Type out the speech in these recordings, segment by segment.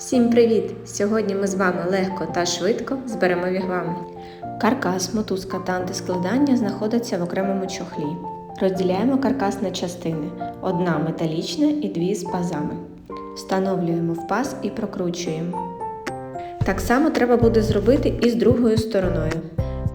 Всім привіт! Сьогодні ми з вами легко та швидко зберемо вігвами. Каркас, мотузка та антискладання знаходяться в окремому чохлі. Розділяємо каркас на частини: одна металічна і дві з пазами. Встановлюємо в паз і прокручуємо. Так само треба буде зробити і з другою стороною.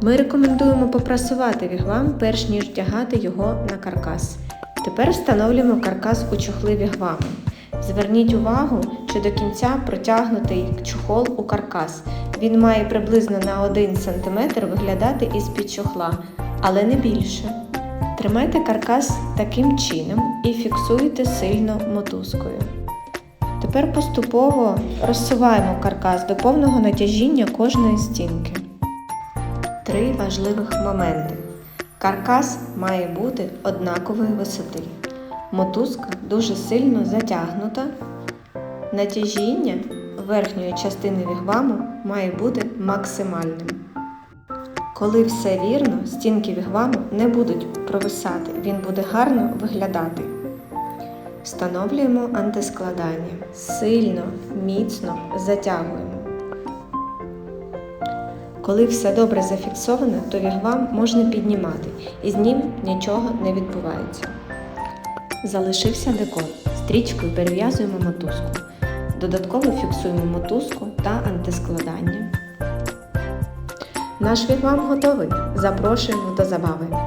Ми рекомендуємо попрасувати вігвам, перш ніж вдягати його на каркас. Тепер встановлюємо каркас у чохли вігвами. Зверніть увагу, що до кінця протягнутий чохол у каркас. Він має приблизно на 1 см виглядати із-під чохла, але не більше. Тримайте каркас таким чином і фіксуйте сильно мотузкою. Тепер поступово розсуваємо каркас до повного натяжіння кожної стінки. Три важливих моменти. Каркас має бути однакової висоти. Мотузка дуже сильно затягнута. Натяжіння верхньої частини вігваму має бути максимальним. Коли все вірно, стінки вігваму не будуть провисати, він буде гарно виглядати. Встановлюємо антискладання. Сильно, міцно затягуємо. Коли все добре зафіксовано, то вігвам можна піднімати і з ним нічого не відбувається. Залишився декор. Стрічкою перев'язуємо мотузку. Додатково фіксуємо мотузку та антискладання. Наш вігвам готовий. Запрошуємо до забави.